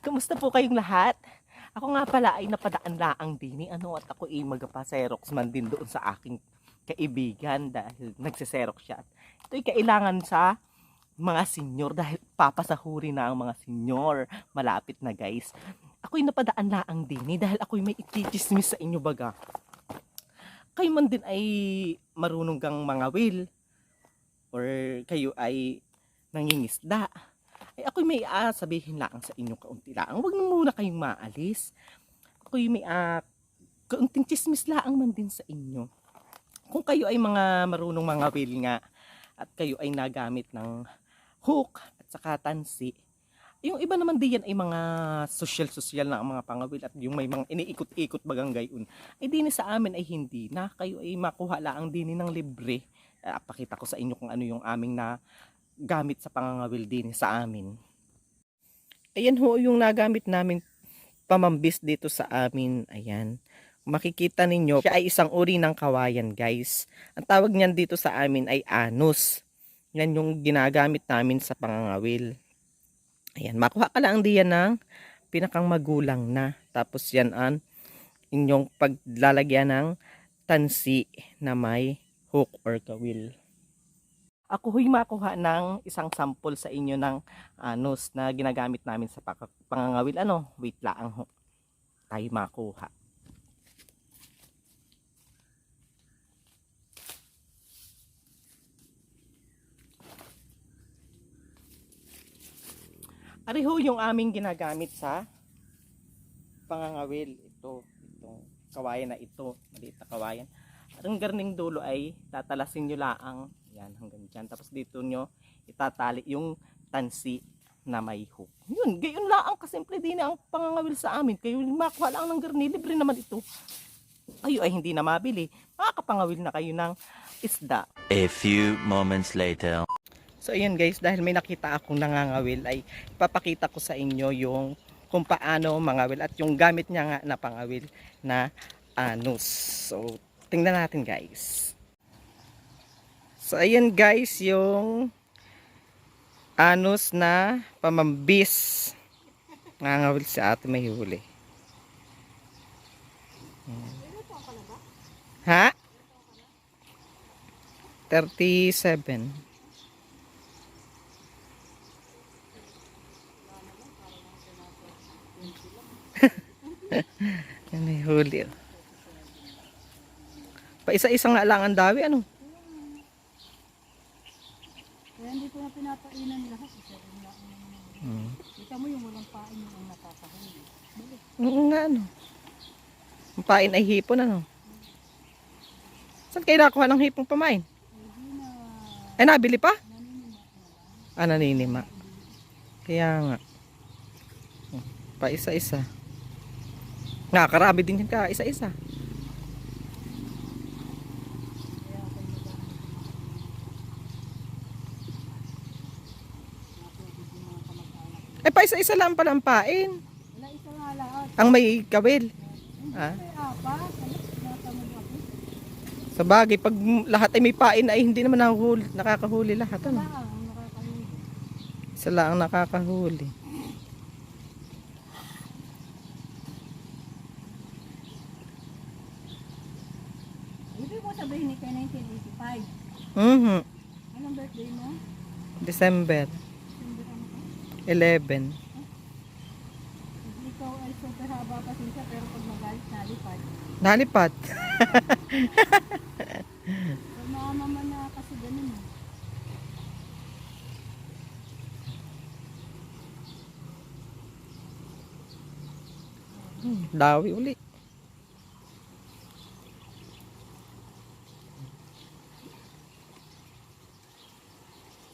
Kumusta po kayong lahat? Ako nga pala ay napadaan laang din ano at ako ay magpa-xerox man din doon sa aking kaibigan dahil nagsiserox siya. At Ito'y kailangan sa mga senior dahil papasahuri na ang mga senior. Malapit na guys. Ako'y napadaan laang din dahil ako'y may itichismis sa inyo baga. Kayo man din ay marunong kang mga will or kayo ay nangingisda ay ako'y may ah, sabihin lang sa inyo kaunti lang. Huwag na muna kayong maalis. Ako'y may ah, kaunting chismis lang man din sa inyo. Kung kayo ay mga marunong mga will nga at kayo ay nagamit ng hook at saka tansi, yung iba naman diyan ay mga social-social na mga pangawil at yung may mga iniikot-ikot bagang gayon. Ay dini sa amin ay hindi na kayo ay makuha lang dini ng libre. Ah, pakita ko sa inyo kung ano yung aming na gamit sa pangangawil din sa amin. Ayan ho yung nagamit namin pamambis dito sa amin. Ayan. Makikita ninyo, siya ay isang uri ng kawayan guys. Ang tawag niyan dito sa amin ay anus. Yan yung ginagamit namin sa pangangawil. Ayan, makuha ka lang diyan ng pinakang magulang na. Tapos yan ang inyong paglalagyan ng tansi na may hook or kawil ako huy makuha ng isang sample sa inyo ng anus na ginagamit namin sa pangangawil. Ano? Wait lang ho. Tayo makuha. Ari ho yung aming ginagamit sa pangangawil. Ito, itong kawayan na ito. Maliit na kawayan. Ang garning dulo ay tatalasin nyo laang yan hanggang dyan. Tapos dito nyo itatali yung tansi na may hook. Yun, gayon lang kasimple din ang pangangawil sa amin. Kayo makuha lang ng garni, libre naman ito. Kayo ay hindi na mabili. Makakapangawil na kayo ng isda. A few moments later. So ayun guys, dahil may nakita akong nangangawil ay ipapakita ko sa inyo yung kung paano mangawil at yung gamit niya nga na pangawil na anus. So tingnan natin guys. So ayan guys yung anus na pamambis. Nangangawil si ate may huli. Ayan. Ha? 37. Yan ay huli. oh. Pa isa-isang nga lang ang dawi, ano? Kaya hindi ko na pinapainan lahat. Hmm. Kita mo yung walang pain yung nakakahuli. Oo nga, ano? Ang pain ay hipon, ano? Saan kayo nakuha ng hipong pamain? Na Ay, nabili pa? na. Ah, naninima. Kaya nga. Pa isa-isa. Nga, karami din yan ka, isa-isa. Ay, pa isa-isa lang pala ang pain. Wala isa nga lahat. Ang may kawil. Ah. Sa bagay, pag lahat ay may pain ay hindi naman nakahuli, nakakahuli lahat. Ano? Isa lang ang nakakahuli. Ibig mo sabihin ni kay 1985. Mhm. Anong birthday mo? December? 11. Ikaw ay super haba pasensya pero pag magalit nalipad. Nalipat. Pag maamaman na kasi ganun eh. Dawi uli.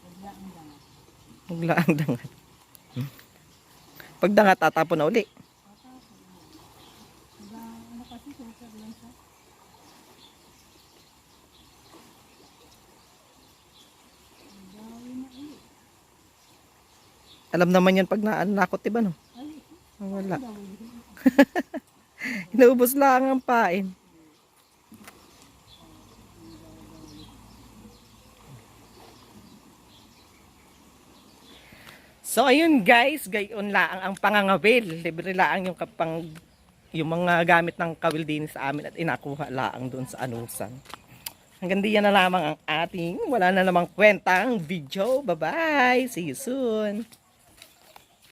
Bigla ang dangat. Bigla ang dangat. Pag dangat, tatapon na uli. Alam naman yan pag naanakot, diba no? Wala. Inuubos lang ang pain. So ayun guys, gayon laang ang pangangawil. Libre laang yung kapang yung mga gamit ng kawil din sa amin at inakuha laang doon sa anusan. Hanggang diyan na lamang ang ating wala na namang kwentang video. Bye-bye! See you soon!